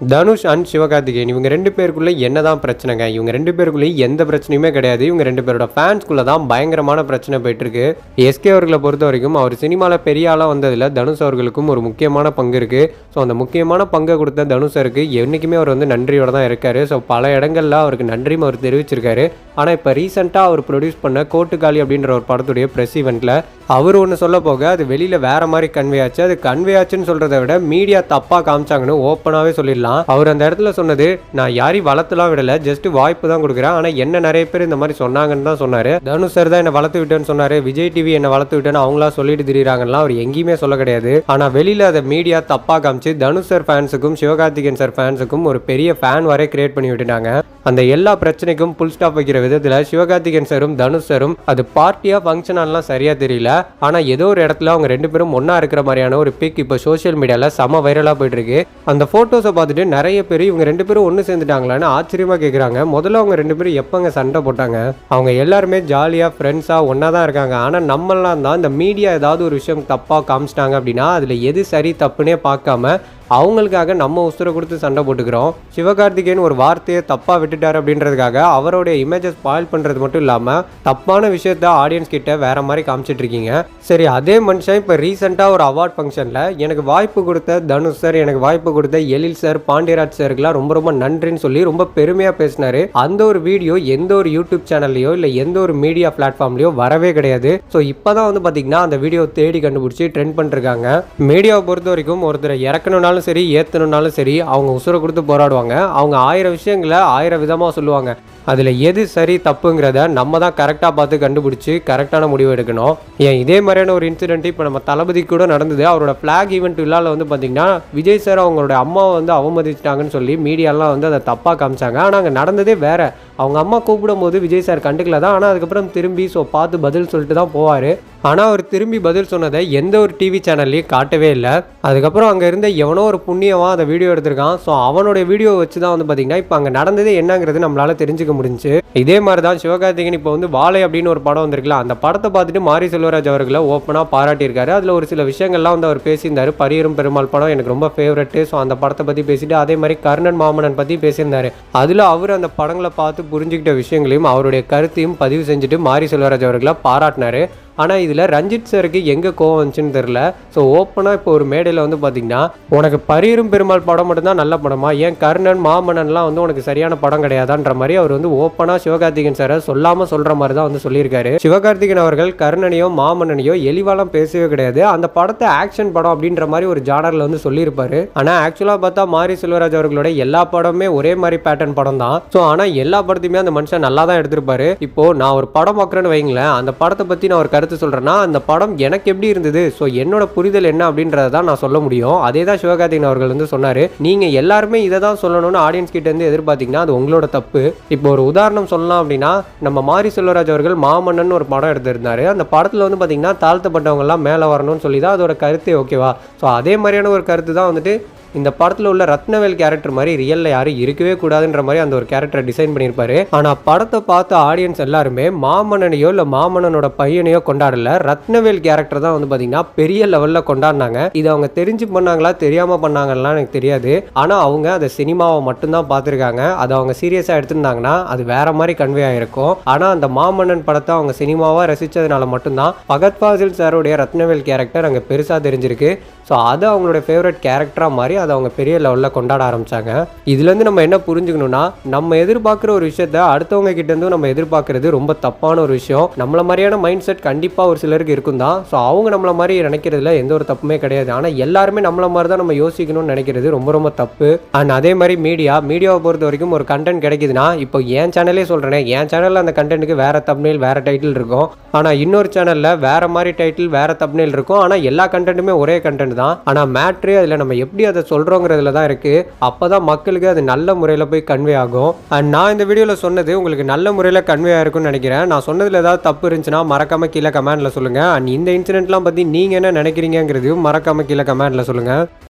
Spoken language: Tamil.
தனுஷ் அண்ட் சிவகார்த்திகேயன் இவங்க ரெண்டு பேருக்குள்ள என்னதான் பிரச்சனைங்க? இவங்க ரெண்டு பேருக்குள்ளேயும் எந்த பிரச்சனையுமே கிடையாது. இவங்க ரெண்டு பேரோட ஃபேன்ஸ்குள்ளே தான் பயங்கரமான பிரச்சனை போயிட்டுருக்கு. எஸ்கே அவர்களை பொறுத்த வரைக்கும் அவர் சினிமாவில் பெரிய ஆளாக வந்ததில் தனுஷ் அவர்களுக்கும் ஒரு முக்கியமான பங்கு இருக்குது ஸோ அந்த முக்கியமான பங்கை கொடுத்த தனுஷருக்கு என்னைக்குமே அவர் வந்து நன்றியோட தான் இருக்காரு. ஸோ பல இடங்களில் அவருக்கு நன்றியும் அவர் தெரிவிச்சிருக்காரு. ஆனால் இப்போ ரீசெண்டாக அவர் ப்ரொடியூஸ் பண்ண கோட்டுக்காளி அப்படின்ற ஒரு படத்துடைய ப்ரெஸ் ஈவெண்ட்டில் அவர் ஒன்று சொல்ல போக அது வெளியில் வேற மாதிரி கன்வே ஆச்சு. அது கன்வே ஆச்சுன்னு சொல்கிறத விட மீடியா தப்பாக காமிச்சாங்கன்னு ஓப்பனாகவே சொல்லிடலாம். அவர் அந்த இடத்துல சொன்னது நான் யாரையும் வளர்த்துலாம் விடலை ஜஸ்ட் வாய்ப்பு தான் கொடுக்குறேன். ஆனால் என்ன நிறைய பேர் இந்த மாதிரி சொன்னாங்கன்னு தான் சொன்னார். தனுஷ் சார் தான் என்னை வளர்த்து விட்டேன்னு சொன்னார். விஜய் டிவி என்னை வளர்த்து விட்டேன்னு அவங்களா சொல்லிட்டு திரியிறாங்கலாம் அவர் எங்கேயுமே சொல்ல கிடையாது. ஆனால் வெளியில் அதை மீடியா தப்பாக காமிச்சு தனுஷ் சார் ஃபேன்ஸுக்கும் சிவகார்த்திகேயன் சார் ஃபேன்ஸுக்கும் ஒரு பெரிய ஃபேன் வரை கிரியேட் பண்ணி விட்டுட்டாங்க. அந்த எல்லா பிரச்சனைக்கும் புல் ஸ்டாப் வைக்கிற விதத்தில் சிவகார்த்திகேயன் சாரும் தனுஷ் சாரும் அது பார்ட்டியாக ஃபங்க்ஷனாலாம் சரியாக தெரியல. ஆனால் ஏதோ ஒரு இடத்துல அவங்க ரெண்டு பேரும் ஒன்றா இருக்கிற மாதிரியான ஒரு பிக் இப்போ சோஷியல் மீடியாவில் செம வைரலாக போயிட்டு இருக்கு அந்த ஃபோட்டோஸை பார்த்துட்டு நிறைய பேர் இவங்க ரெண்டு பேரும் ஒன்று சேர்ந்துட்டாங்களான்னு ஆச்சரியமாக கேட்குறாங்க முதல்ல அவங்க ரெண்டு பேரும் எப்போங்க சண்டை போட்டாங்க? அவங்க எல்லாருமே ஜாலியாக ஃப்ரெண்ட்ஸாக ஒன்றா தான் இருக்காங்க. ஆனால் நம்மளாம் தான் இந்த மீடியா ஏதாவது ஒரு விஷயம் தப்பாக காமிச்சிட்டாங்க அப்படின்னா அதில் எது சரி தப்புனே பார்க்காம அவங்களுக்காக நம்ம உசுரை கொடுத்து சண்டை போட்டுக்கிறோம். சிவகார்த்திகேயன் ஒரு வார்த்தையை தப்பாக விட்டுட்டார் அப்படின்றதுக்காக அவருடைய இமேஜை ஸ்பாயில் பண்ணுறது மட்டும் இல்லாமல் தப்பான விஷயத்த ஆடியன்ஸ் கிட்ட வேற மாதிரி காமிச்சிட்டு இருக்கீங்க. சரி அதே மனுஷன் இப்போ ரீசெண்டாக ஒரு அவார்ட் ஃபங்க்ஷனில் எனக்கு வாய்ப்பு கொடுத்த தனுஷ் சார் எனக்கு வாய்ப்பு கொடுத்த எழில் சார் பாண்டியராஜ் சாருக்குலாம் ரொம்ப ரொம்ப நன்றின்னு சொல்லி ரொம்ப பெருமையாக பேசினாரு. அந்த ஒரு வீடியோ எந்த ஒரு யூடியூப் சேனல்லையோ இல்லை எந்த ஒரு மீடியா பிளாட்ஃபார்ம்லையோ வரவே கிடையாது. ஸோ இப்போ தான் வந்து பார்த்தீங்கன்னா அந்த வீடியோ தேடி கண்டுபிடிச்சி ட்ரெண்ட் பண்ணிருக்காங்க மீடியாவை பொறுத்த வரைக்கும் ஒருத்தரை இறக்கணும்னாலும் சரி ஏற்றணும்னாலும் சரி அவங்க உசுரை கொடுத்து போராடுவாங்க. அவங்க ஆயிரம் விஷயங்களை ஆயிரம் விதமாக சொல்லுவாங்க. அதில் எது சரி தப்புங்கிறத நம்ம தான் கரெக்டாக பார்த்து கண்டுபிடிச்சி கரெக்டான முடிவு எடுக்கணும். ஏன் இதே மாதிரியான ஒரு இன்சிடென்ட் இப்போ நம்ம தளபதி கூட நடந்தது. அவரோட ஃப்ளாக் ஈவெண்ட் விழாவில் வந்து பார்த்திங்கன்னா விஜய் சார் அவங்களோட அம்மாவை வந்து அவமதிச்சிட்டாங்கன்னு சொல்லி மீடியாலாம் வந்து அதை தப்பாக காமிச்சாங்க. ஆனால் அங்கே நடந்ததே வேறு. அவங்க அம்மா கூப்பிடும் போது விஜய் சார் கண்டுக்கல தான். ஆனால் அதுக்கப்புறம் திரும்பி ஸோ பார்த்து பதில் சொல்லிட்டு தான் போவார். ஆனால் அவர் திரும்பி பதில் சொன்னதை எந்த ஒரு டிவி சேனல்லையும் காட்டவே இல்லை. அதுக்கப்புறம் அங்கே இருந்த எவனோ ஒரு புண்ணியமாக அதை வீடியோ எடுத்திருக்கான். ஸோ அவனுடைய வீடியோ வச்சு தான் வந்து பார்த்தீங்கன்னா இப்போ அங்கே நடந்ததே என்னங்கிறது நம்மளால் தெரிஞ்சுக்க முடிஞ்சுச்சு இதே மாதிரி தான் சிவகார்த்திகன் இப்போ வந்து வாழை அப்படின்னு ஒரு படம் வந்திருக்குல்ல அந்த படத்தை பார்த்துட்டு மாரி செல்வராஜ் அவர்களை ஓப்பனாக பாராட்டியிருக்காரு. அதில் ஒரு சில விஷயங்கள்லாம் வந்து அவர் பேசியிருந்தாரு. பரியரும் பெருமாள் படம் எனக்கு ரொம்ப ஃபேவரெட்டு ஸோ அந்த படத்தை பற்றி பேசிட்டு அதே மாதிரி கர்ணன் மாமனன் பற்றி பேசியிருந்தாரு. அதில் அவர் அந்த படங்களை பார்த்து புரிஞ்சுக்கிட்ட விஷயங்களையும் அவருடைய கருத்தையும் பதிவு செஞ்சுட்டு மாரி செல்வராஜ் அவர்களை பாராட்டினார். ஆனால் இதில் ரஞ்சித் சாருக்கு எங்கே கோவம் வந்துச்சுன்னு தெரில ஸோ ஓப்பனாக இப்போ ஒரு மேடையில் வந்து பார்த்தீங்கன்னா உனக்கு பரீரும் பெருமாள் படம் மட்டும்தான் நல்ல படமா? ஏன் கர்ணன் மாமன்னன்லாம் வந்து உனக்கு சரியான படம் கிடையாதான்ற மாதிரி அவர் வந்து ஓப்பனாக சிவகார்த்திகேயன் சாரை சொல்லாமல் சொல்கிற மாதிரி தான் வந்து சொல்லியிருக்காரு. சிவகார்த்திகன் அவர்கள் கர்ணனையோ மாமன்னனையோ எளிவாலாம் பேசவே கிடையாது. அந்த படத்தை ஆக்ஷன் படம் அப்படின்ற மாதிரி ஒரு ஜானரில் வந்து சொல்லியிருப்பாரு. ஆனால் ஆக்சுவலாக பார்த்தா மாரி செல்வராஜ் அவர்களோட எல்லா படமே ஒரே மாதிரி பேட்டர்ன் படம் தான். ஸோ ஆனால் எல்லா படத்தையுமே அந்த மனுஷன் நல்லா தான் எடுத்திருப்பாரு. இப்போ நான் ஒரு படம் பார்க்குறேன்னு வைங்களேன் அந்த படத்தை பற்றி நான் ஒரு கருத்து சொல்கிறேன்னா அந்த படம் எனக்கு எப்படி இருந்தது? ஸோ என்னோட புரிதல் என்ன அப்படின்றத தான் நான் சொல்ல முடியும். அதே தான் சிவகார்த்திகேயன் அவர்கள் வந்து சொன்னார். நீங்கள் எல்லாருமே இதை தான் சொல்லணும்னு ஆடியன்ஸ் கிட்ட இருந்து எதிர்பார்த்தீங்கன்னா அது உங்களோட தப்பு. இப்போ ஒரு உதாரணம் சொல்லலாம் அப்படின்னா நம்ம மாரி செல்வராஜ் அவர்கள் மாமன்னன் ஒரு படம் எடுத்திருந்தார். அந்த படத்தில் வந்து பார்த்தீங்கன்னா தாழ்த்தப்பட்டவங்கலாம் மேலே வரணும்னு சொல்லி தான் அதோட கருத்தே ஓகேவா ஸோ அதே மாதிரியான ஒரு கருத்து தான் வந்துட்டு இந்த படத்தில் உள்ள ரத்னவேல் கேரக்டர் மாதிரி ரியலில் யாரும் இருக்கவே கூடாதுன்ற மாதிரி அந்த ஒரு கேரக்டரை டிசைன் பண்ணியிருப்பாரு. ஆனால் படத்தை பார்த்த ஆடியன்ஸ் எல்லாருமே மாமன்னனையோ இல்லை மாமன்னனோட பையனையோ கொண்டாடல. ரத்னவேல் கேரக்டர் தான் வந்து பார்த்தீங்கன்னா பெரிய லெவலில் கொண்டாடினாங்க. இது அவங்க தெரிஞ்சு பண்ணாங்களா தெரியாமல் பண்ணாங்கலாம் எனக்கு தெரியாது. ஆனால் அவங்க அதை சினிமாவை மட்டும்தான் பார்த்துருக்காங்க. அதை அவங்க சீரியஸாக எடுத்திருந்தாங்கன்னா அது வேற மாதிரி கன்வே ஆகிருக்கும் ஆனால் அந்த மாமன்னன் படத்தை அவங்க சினிமாவாக ரசித்ததுனால மட்டும்தான் பகத் ஃபாசில் சாருடைய ரத்னவேல் கேரக்டர் அங்கே பெருசாக தெரிஞ்சிருக்கு. ஸோ அதை அவங்களோட ஃபேவரட் கேரக்டராக மாதிரி அதை அவங்க பெரிய லெவலில் கொண்டாட ஆரம்பிச்சாங்க. இதுலேருந்து நம்ம என்ன புரிஞ்சுக்கணும்னா நம்ம எதிர்பார்க்குற ஒரு விஷயத்த அடுத்தவங்க கிட்டேருந்தும் நம்ம எதிர்பார்க்கறது ரொம்ப தப்பான ஒரு விஷயம். நம்மள மாதிரியான மைண்ட் செட் கண்டிப்பாக ஒரு சிலருக்கு இருக்கும் தான் ஸோ அவங்க நம்மள மாதிரி நினைக்கிறதுல எந்த ஒரு தப்புமே கிடையாது. ஆனால் எல்லாருமே நம்மள மாதிரி தான் நம்ம யோசிக்கணும்னு நினைக்கிறது ரொம்ப ரொம்ப தப்பு. அண்ட் அதே மாதிரி மீடியா மீடியாவை பொறுத்த வரைக்கும் ஒரு கண்டென்ட் கிடைக்குதுன்னா இப்போ என் சேனலே சொல்கிறேனே என் சேனலில் அந்த கண்டென்ட்டுக்கு வேற தப்னேல் வேற டைட்டில் இருக்கும். ஆனால் இன்னொரு சேனலில் வேற மாதிரி டைட்டில் வேற தப்னேல் இருக்கும். ஆனால் எல்லா கண்டென்ட்டுமே ஒரே கண்டென்ட் தான். ஆனால் மேட்ரு அதில் நம்ம எப்படி அதை சொல்கிறோங்கிறதுல தான் இருக்குது அப்போ தான் மக்களுக்கு அது நல்ல முறையில் போய் கன்வே ஆகும். அண்ட் நான் இந்த வீடியோவில் சொன்னது உங்களுக்கு நல்ல முறையில் கன்வே ஆயிருக்கும்னு நினைக்கிறேன். நான் சொன்னதில் ஏதாவது தப்பு இருந்துச்சுன்னா மறக்காமல் கீழே கமெண்ட்டில் சொல்லுங்கள் அண்ட் இந்த இன்சிடென்ட்லாம் பற்றி நீங்கள் என்ன நினைக்கிறீங்கிறதையும் மறக்காமல் கீழே கமெண்ட்டில் சொல்லுங்கள்